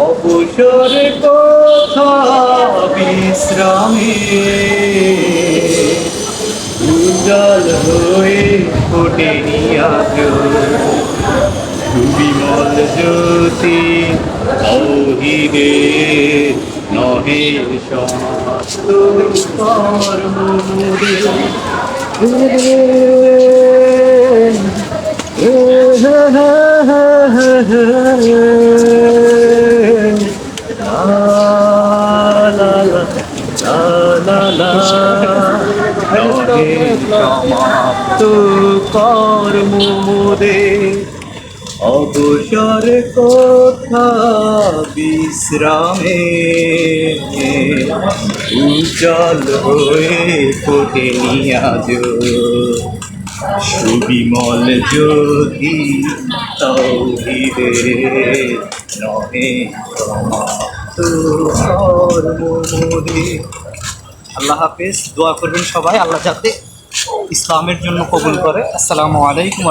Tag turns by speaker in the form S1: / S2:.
S1: অবসর কথা বিশ্রামে উজ্জ্বল হয়ে ফোটেনি আজ বিমল জ্যোতি অহিরে নহে সমাপ্ত কর্মদে সমাপ্ত কর্ম মোদে অবসর কথা বিশ্রামে উজ্জ্বল হয়ে ফোটেনি আজ সুবিমল জ্যোতি, তৌহিদে নহে আল্লাহ হাফেজ, দোয়া করবেন সবাই, আল্লাহ যাতে ইসলামের জন্য কবুল করে। আসসালামু আলাইকুম